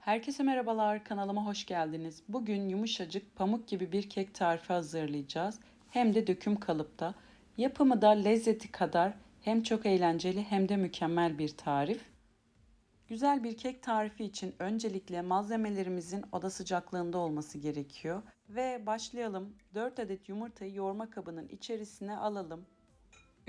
Herkese merhabalar, kanalıma hoş geldiniz. Bugün yumuşacık pamuk gibi bir kek tarifi hazırlayacağız. Hem de döküm kalıpta. Yapımı da lezzeti kadar hem çok eğlenceli hem de mükemmel bir tarif. Güzel bir kek tarifi için öncelikle malzemelerimizin oda sıcaklığında olması gerekiyor. Ve başlayalım. 4 adet yumurtayı yoğurma kabının içerisine alalım.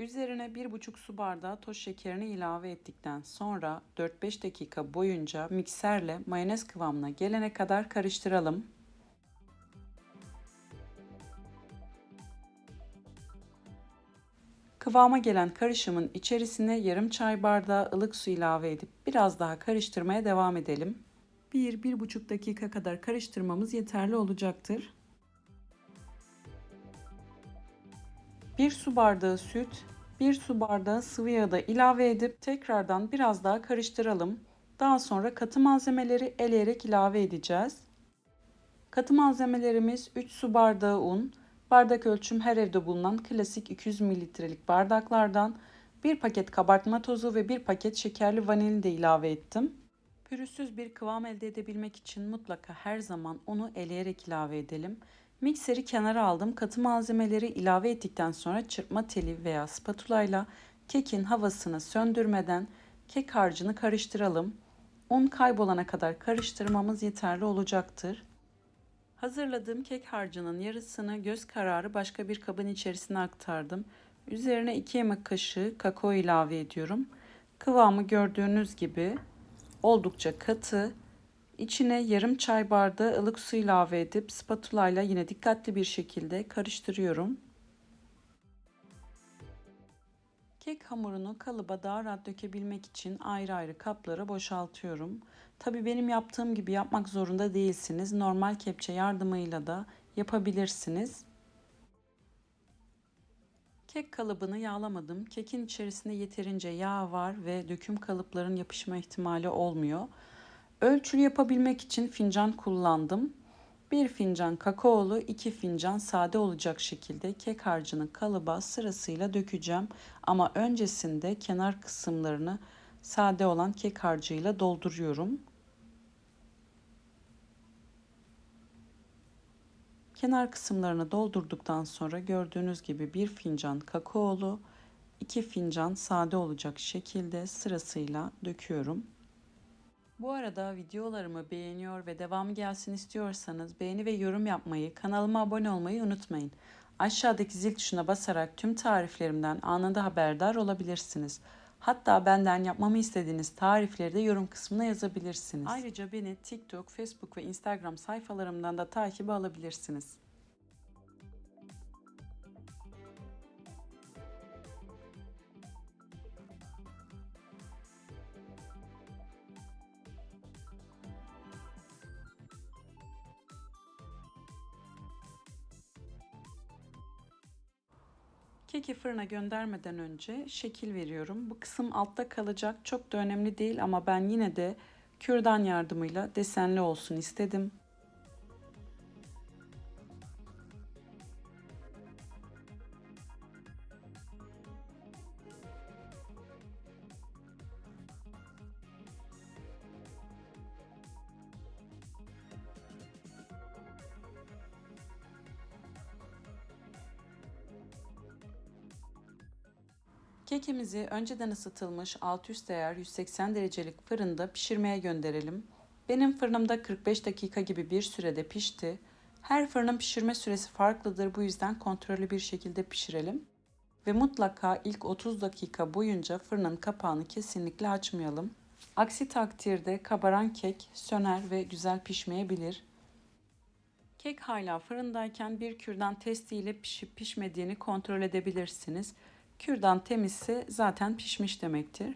Üzerine 1,5 su bardağı toz şekerini ilave ettikten sonra 4-5 dakika boyunca mikserle mayonez kıvamına gelene kadar karıştıralım. Kıvama gelen karışımın içerisine yarım çay bardağı ılık su ilave edip biraz daha karıştırmaya devam edelim. 1-1,5 dakika kadar karıştırmamız yeterli olacaktır. 1 su bardağı süt, 1 su bardağı sıvı yağ da ilave edip tekrardan biraz daha karıştıralım. Daha sonra katı malzemeleri eleyerek ilave edeceğiz. Katı malzemelerimiz 3 su bardağı un, bardak ölçüm her evde bulunan klasik 200 mililitrelik bardaklardan 1 paket kabartma tozu ve 1 paket şekerli vanilin de ilave ettim. Pürüzsüz bir kıvam elde edebilmek için mutlaka her zaman unu eleyerek ilave edelim. Mikseri kenara aldım. Katı malzemeleri ilave ettikten sonra çırpma teli veya spatula ile kekin havasını söndürmeden kek harcını karıştıralım. Un kaybolana kadar karıştırmamız yeterli olacaktır. Hazırladığım kek harcının yarısını göz kararı başka bir kabın içerisine aktardım. Üzerine 2 yemek kaşığı kakao ilave ediyorum. Kıvamı gördüğünüz gibi oldukça katı İçine yarım çay bardağı ılık su ilave edip spatula ile yine dikkatli bir şekilde karıştırıyorum. Kek hamurunu kalıba daha rahat dökebilmek için ayrı ayrı kaplara boşaltıyorum. Tabi benim yaptığım gibi yapmak zorunda değilsiniz. Normal kepçe yardımıyla da yapabilirsiniz. Kek kalıbını yağlamadım. Kekin içerisinde yeterince yağ var ve döküm kalıpların yapışma ihtimali olmuyor. Ölçülü yapabilmek için fincan kullandım. Bir fincan kakaolu, iki fincan sade olacak şekilde kek harcını kalıba sırasıyla dökeceğim. Ama öncesinde kenar kısımlarını sade olan kek harcıyla dolduruyorum. Kenar kısımlarını doldurduktan sonra gördüğünüz gibi bir fincan kakaolu, iki fincan sade olacak şekilde sırasıyla döküyorum. Bu arada videolarımı beğeniyor ve devam gelsin istiyorsanız beğeni ve yorum yapmayı, kanalıma abone olmayı unutmayın. Aşağıdaki zil tuşuna basarak tüm tariflerimden anında haberdar olabilirsiniz. Hatta benden yapmamı istediğiniz tarifleri de yorum kısmına yazabilirsiniz. Ayrıca beni TikTok, Facebook ve Instagram sayfalarımdan da takip alabilirsiniz. Keki fırına göndermeden önce şekil veriyorum. Bu kısım altta kalacak. Çok da önemli değil ama ben yine de kürdan yardımıyla desenli olsun istedim. Kekimizi önceden ısıtılmış alt üst değer 180 derecelik fırında pişirmeye gönderelim. Benim fırınımda 45 dakika gibi bir sürede pişti. Her fırının pişirme süresi farklıdır bu yüzden kontrollü bir şekilde pişirelim. Ve mutlaka ilk 30 dakika boyunca fırının kapağını kesinlikle açmayalım. Aksi takdirde kabaran kek söner ve güzel pişmeyebilir. Kek hala fırındayken bir kürdan testiyle pişip pişmediğini kontrol edebilirsiniz. Kürdan temizse zaten pişmiş demektir.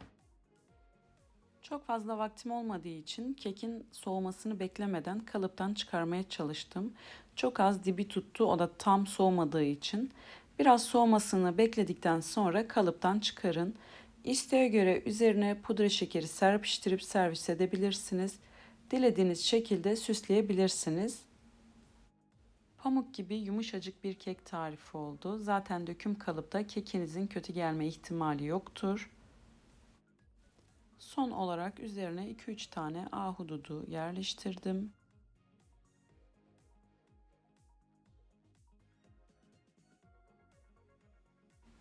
Çok fazla vaktim olmadığı için kekin soğumasını beklemeden kalıptan çıkarmaya çalıştım. Çok az dibi tuttu o da tam soğumadığı için. Biraz soğumasını bekledikten sonra kalıptan çıkarın. İsteğe göre üzerine pudra şekeri serpiştirip servis edebilirsiniz. Dilediğiniz şekilde süsleyebilirsiniz. Pamuk gibi yumuşacık bir kek tarifi oldu. Zaten döküm kalıpta kekinizin kötü gelme ihtimali yoktur. Son olarak üzerine 2-3 tane ahududu yerleştirdim.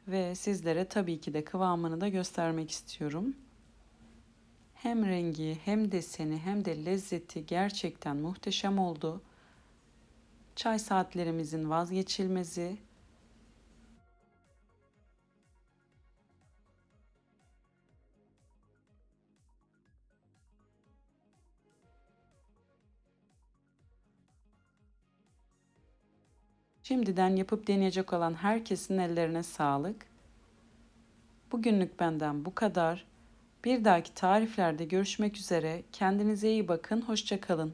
Ve sizlere tabii ki de kıvamını da göstermek istiyorum. Hem rengi hem deseni hem de lezzeti gerçekten muhteşem oldu. Çay saatlerimizin vazgeçilmezi. Şimdiden yapıp deneyecek olan herkesin ellerine sağlık. Bugünlük benden bu kadar. Bir dahaki tariflerde görüşmek üzere. Kendinize iyi bakın. Hoşçakalın.